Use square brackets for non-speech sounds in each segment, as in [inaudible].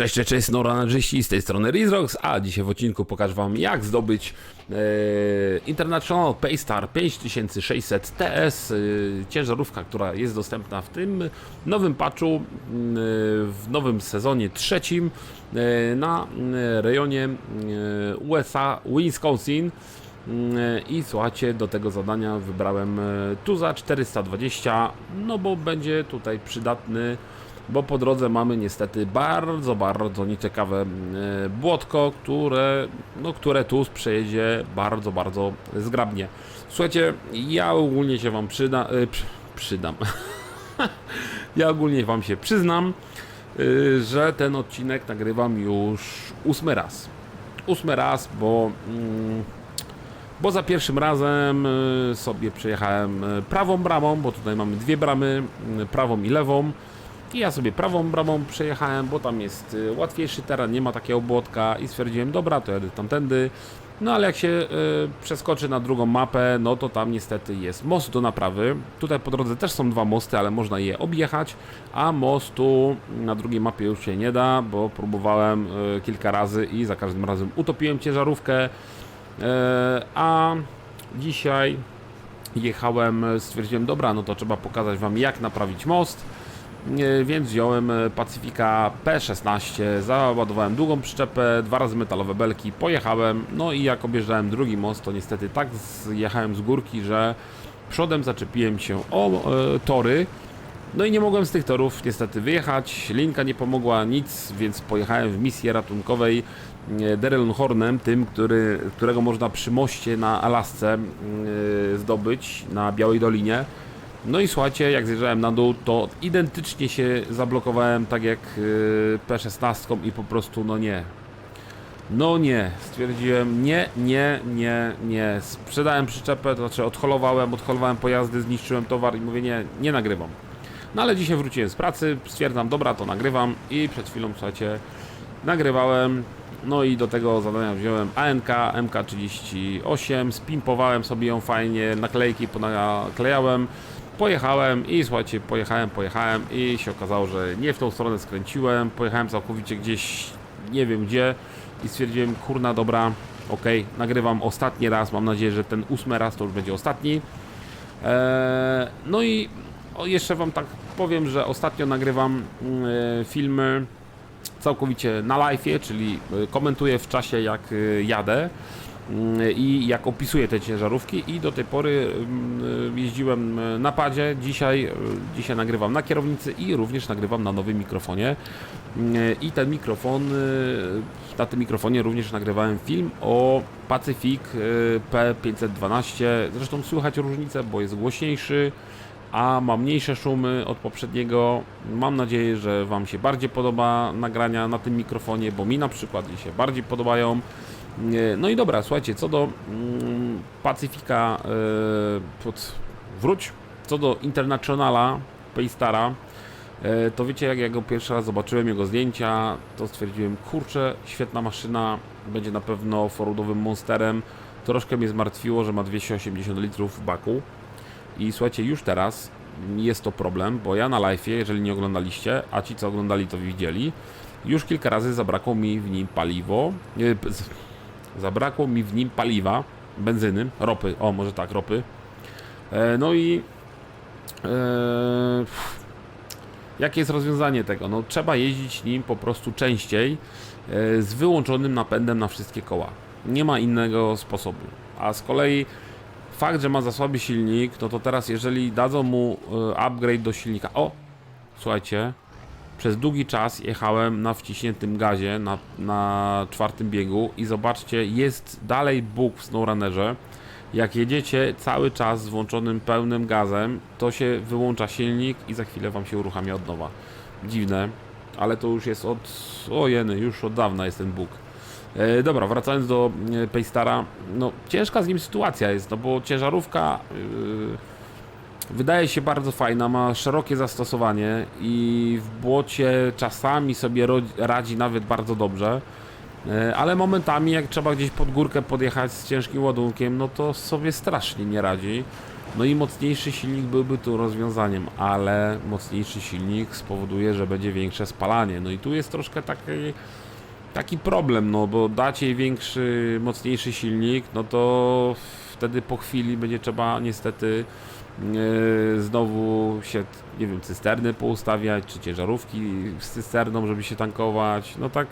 Cześć, cześć, cześć, Noranarzyści, z tej strony Rizrox, a dzisiaj w odcinku pokażę Wam jak zdobyć e, International Paystar 5600 TS, e, ciężarówka, która jest dostępna w tym nowym patchu, m, w nowym sezonie trzecim e, na m, rejonie e, USA, Wisconsin. Mm, I słuchajcie, do tego zadania wybrałem e, Tuza 420, no bo będzie tutaj przydatny, bo po drodze mamy niestety bardzo, bardzo nieciekawe e, błotko, które, no, które Tuz przejedzie bardzo, bardzo zgrabnie. Słuchajcie, ja ogólnie się Wam przyda, e, przy, przydam. [laughs] ja ogólnie Wam się przyznam, e, że ten odcinek nagrywam już ósmy raz. Ósmy raz, bo... Mm, bo za pierwszym razem sobie przejechałem prawą bramą, bo tutaj mamy dwie bramy, prawą i lewą. I ja sobie prawą bramą przejechałem, bo tam jest y, łatwiejszy teren, nie ma takiego błotka i stwierdziłem, dobra, to jadę tamtędy. No ale jak się y, przeskoczy na drugą mapę, no to tam niestety jest most do naprawy. Tutaj po drodze też są dwa mosty, ale można je objechać, a mostu na drugiej mapie już się nie da, bo próbowałem y, kilka razy i za każdym razem utopiłem ciężarówkę. E, A dzisiaj jechałem, stwierdziłem, dobra, no to trzeba pokazać Wam jak naprawić most. Więc wziąłem e, Pacyfika P16, załadowałem długą przyczepę, dwa razy metalowe belki, pojechałem. No i jak objeżdżałem drugi most, to niestety tak zjechałem z górki, że przodem zaczepiłem się o e, tory. No i nie mogłem z tych torów niestety wyjechać, linka nie pomogła, nic, więc pojechałem w misję ratunkowej e, Daryl Hornem, tym, który, którego można przy moście na Alasce e, zdobyć, na Białej Dolinie. No i słuchajcie, jak zjeżdżałem na dół, to identycznie się zablokowałem tak jak e, P16 i po prostu no nie. No nie, stwierdziłem nie, nie, nie, nie. Sprzedałem przyczepę, to znaczy odholowałem, odholowałem pojazdy, zniszczyłem towar i mówię nie, nie nagrywam. No ale dzisiaj wróciłem z pracy, stwierdzam, dobra, to nagrywam i przed chwilą, słuchajcie, nagrywałem. No i do tego zadania wziąłem ANK MK38, spimpowałem sobie ją fajnie, naklejki ponaklejałem, pojechałem i słuchajcie, pojechałem, pojechałem i się okazało, że nie w tą stronę skręciłem, pojechałem całkowicie gdzieś, nie wiem gdzie i stwierdziłem, kurna, dobra, okej, nagrywam ostatni raz, mam nadzieję, że ten ósmy raz to już będzie ostatni. Eee, no i jeszcze Wam tak powiem, że ostatnio nagrywam e, filmy całkowicie na live'ie, czyli e, komentuję w czasie jak e, jadę i jak opisuję te ciężarówki i do tej pory mm, jeździłem e, na padzie, dzisiaj, e, dzisiaj nagrywam na kierownicy i również nagrywam na nowym mikrofonie Mm, i ten mikrofon, e, na tym mikrofonie również nagrywałem film o Pacific e, P512, zresztą słychać różnicę, bo jest głośniejszy, a ma mniejsze szumy od poprzedniego. Mam nadzieję, że Wam się bardziej podoba nagrania na tym mikrofonie, bo mi na przykład się bardziej podobają. Nie, No i dobra, słuchajcie, co do mm, Pacyfika, e, pod, wróć, co do Internationala Paystara, e, to wiecie, jak ja go pierwszy raz zobaczyłem, jego zdjęcia, to stwierdziłem, kurczę, świetna maszyna, będzie na pewno forudowym monsterem. Troszkę mnie zmartwiło, że ma 280 litrów w baku. I słuchajcie, już teraz jest to problem, bo ja na live, jeżeli nie oglądaliście, a ci co oglądali to widzieli, już kilka razy zabrakło mi w nim paliwo. Zabrakło mi w nim paliwa, benzyny, ropy, o może tak, ropy. E, no i e, jakie jest rozwiązanie tego? No trzeba jeździć nim po prostu częściej e, z wyłączonym napędem na wszystkie koła. Nie ma innego sposobu. A z kolei fakt, że ma za słaby silnik, no to teraz jeżeli dadzą mu e, upgrade do silnika. O! Słuchajcie, przez długi czas jechałem na wciśniętym gazie na, na czwartym biegu i zobaczcie, jest dalej bóg w SnowRunnerze. Jak jedziecie cały czas z włączonym pełnym gazem, to się wyłącza silnik i za chwilę wam się uruchamia od nowa. Dziwne, ale to już jest od... O jeny, już od dawna jest ten bóg. E, dobra, wracając do e, Paystara, no ciężka z nim sytuacja jest, no bo ciężarówka e, wydaje się bardzo fajna, ma szerokie zastosowanie i w błocie czasami sobie radzi nawet bardzo dobrze, e, ale momentami jak trzeba gdzieś pod górkę podjechać z ciężkim ładunkiem, no to sobie strasznie nie radzi. No i mocniejszy silnik byłby tu rozwiązaniem, ale mocniejszy silnik spowoduje, że będzie większe spalanie. No i tu jest troszkę taki, taki problem, no bo dacie większy, mocniejszy silnik, no to wtedy po chwili będzie trzeba niestety znowu się, nie wiem, cysterny poustawiać, czy ciężarówki z cysterną, żeby się tankować. No tak,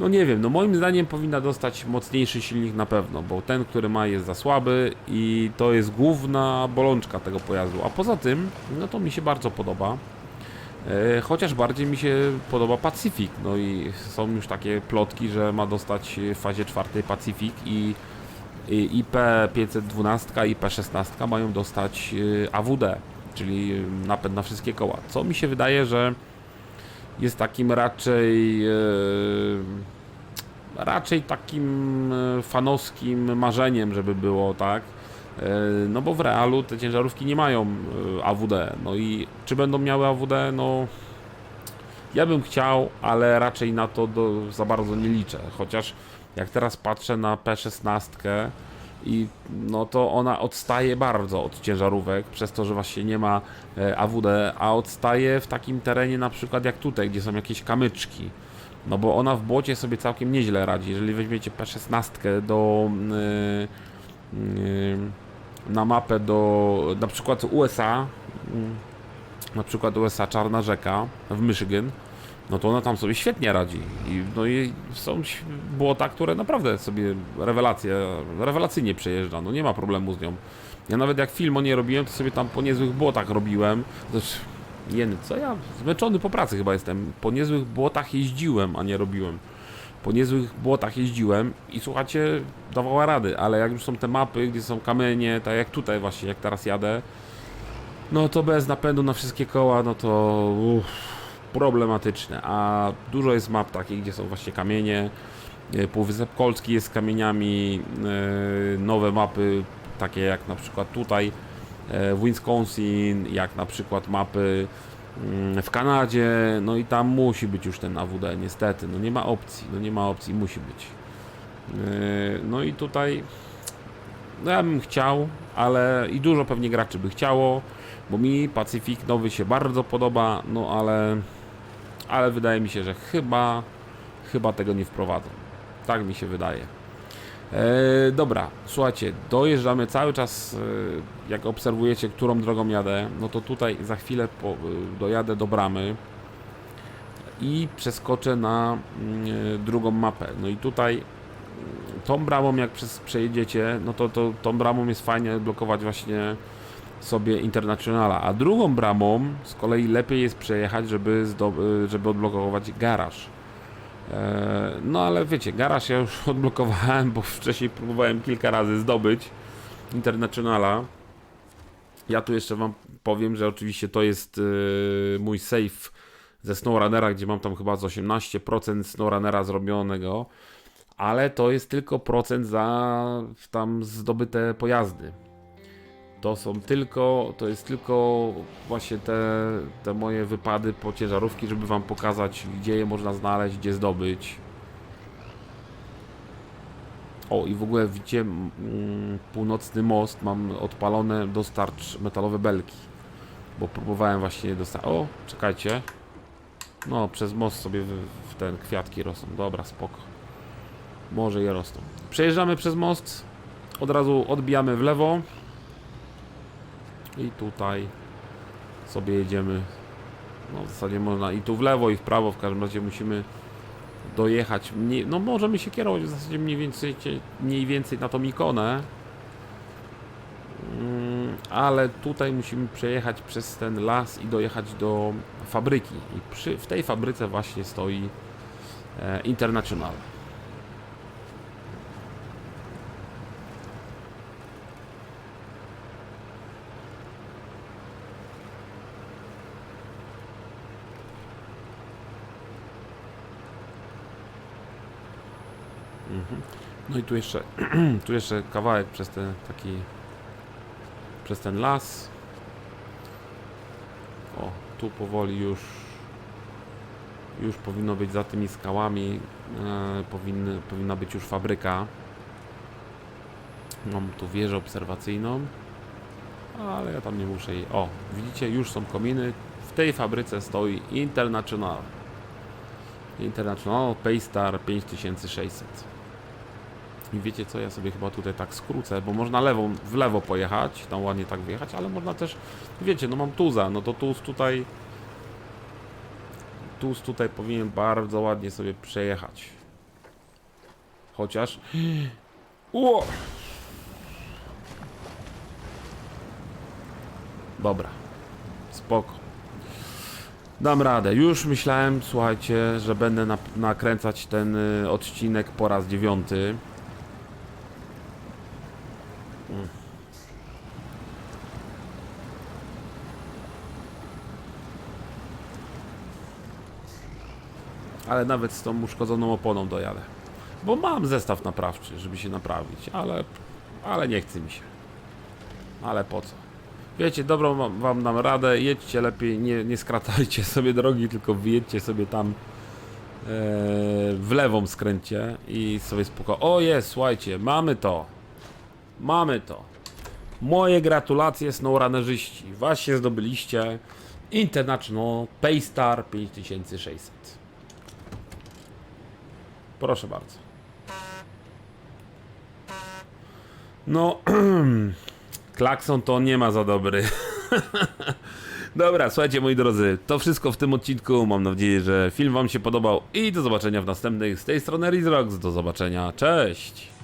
no nie wiem, no moim zdaniem powinna dostać mocniejszy silnik na pewno, bo ten, który ma jest za słaby i to jest główna bolączka tego pojazdu. A poza tym, no to mi się bardzo podoba. E, Chociaż bardziej mi się podoba Pacific, no i są już takie plotki, że ma dostać w fazie czwartej Pacific i IP512 i P16 mają dostać y, AWD, czyli y, napęd na wszystkie koła. Co mi się wydaje, że jest takim raczej y, raczej takim y, fanowskim marzeniem, żeby było tak. Y, No bo w realu te ciężarówki nie mają y, AWD. No i czy będą miały AWD? No ja bym chciał, ale raczej na to do, za bardzo nie liczę. Chociaż jak teraz patrzę na P16 i no to ona odstaje bardzo od ciężarówek przez to, że właśnie nie ma e, AWD, a odstaje w takim terenie na przykład jak tutaj, gdzie są jakieś kamyczki. No bo ona w błocie sobie całkiem nieźle radzi. Jeżeli weźmiecie P16 do yy, yy, na mapę do na przykład USA, yy, na przykład USA Czarna Rzeka w Michigan, no to ona tam sobie świetnie radzi. I, no i są błota, które naprawdę sobie rewelacje, rewelacyjnie przejeżdża, no nie ma problemu z nią. Ja nawet jak film o niej robiłem, to sobie tam po niezłych błotach robiłem. Zresztą, jeny, co ja, zmęczony po pracy chyba jestem. Po niezłych błotach jeździłem, a nie robiłem. Po niezłych błotach jeździłem i słuchajcie, dawała rady, ale jak już są te mapy, gdzie są kamienie, tak jak tutaj właśnie, jak teraz jadę, no to bez napędu na wszystkie koła, no to uff, problematyczne. A dużo jest map takich, gdzie są właśnie kamienie. e, Półwysep Kolski jest z kamieniami. e, Nowe mapy, takie jak na przykład tutaj e, w Wisconsin, jak na przykład mapy mm, w Kanadzie. No i tam musi być już ten AWD, niestety. No nie ma opcji, no nie ma opcji, musi być. No i tutaj no ja bym chciał, ale i dużo pewnie graczy by chciało, bo mi Pacific nowy się bardzo podoba, no ale ale wydaje mi się, że chyba chyba tego nie wprowadzą. Tak mi się wydaje. E, dobra, słuchajcie, dojeżdżamy cały czas, e, jak obserwujecie, którą drogą jadę, no to tutaj za chwilę po, e, dojadę do bramy i przeskoczę na mm, e, drugą mapę. No i tutaj tą bramą jak przez, przejedziecie, no to, to tą bramą jest fajnie blokować właśnie sobie Internationala, a drugą bramą z kolei lepiej jest przejechać, żeby, żeby odblokować garaż. E, No ale wiecie, garaż ja już [laughs] odblokowałem, bo wcześniej próbowałem kilka razy zdobyć Internationala. Ja tu jeszcze wam powiem, że oczywiście to jest y, mój save ze SnowRunnera, gdzie mam tam chyba z 18% SnowRunnera zrobionego, ale to jest tylko procent za tam zdobyte pojazdy. To są tylko, to jest tylko właśnie te, te moje wypady po ciężarówki, żeby wam pokazać, gdzie je można znaleźć, gdzie zdobyć. O, i w ogóle widzicie, mm, północny most mam odpalone dostarcz metalowe belki. Bo próbowałem właśnie dostać. O, czekajcie. No, przez most sobie w, w ten kwiatki rosną. Dobra, spoko. Może je rosną. Przejeżdżamy przez most. Od razu odbijamy w lewo. I tutaj sobie jedziemy. No w zasadzie można i tu w lewo i w prawo, w każdym razie musimy dojechać. No możemy się kierować w zasadzie mniej więcej, mniej więcej na tą ikonę. Mm, Ale tutaj musimy przejechać przez ten las i dojechać do fabryki. I przy, w tej fabryce właśnie stoi e, International. Mhm. No i tu jeszcze, [clears throat] tu jeszcze kawałek przez ten taki, przez ten las. O, tu powoli już, już powinno być za tymi skałami, e, powinny, powinna być już fabryka. Mam tu wieżę obserwacyjną. ale ja tam nie muszę jej. O, widzicie, już są kominy. W tej fabryce stoi International. International Paystar 5600. I wiecie co, ja sobie chyba tutaj tak skrócę, bo można lewą, w lewo pojechać, tam ładnie tak wyjechać, ale można też, wiecie, no mam tuza, no to tuz tutaj, tuz tutaj powinien bardzo ładnie sobie przejechać. Chociaż, [gasps] Ło! Dobra, spoko. Dam radę. Już myślałem, słuchajcie, że będę nakręcać ten y, odcinek po raz dziewiąty. Ale nawet z tą uszkodzoną oponą dojadę. Bo mam zestaw naprawczy, żeby się naprawić, ale, ale nie chce mi się. Ale po co? Wiecie, dobrą wam, dam radę, jedźcie lepiej, nie, nie [laughs] sobie drogi, tylko wyjedźcie sobie tam e, w lewą skręcie i sobie spoko. O jest, słuchajcie, mamy to. Mamy to. Moje gratulacje snowrunnerzyści. Właśnie zdobyliście International Paystar 5600. Proszę bardzo. No, [clears throat] klakson to nie ma za dobry. [laughs] Dobra, słuchajcie moi drodzy, to wszystko w tym odcinku. Mam nadzieję, że film wam się podobał i do zobaczenia w następnych. Z tej strony Rizrox, do zobaczenia, cześć!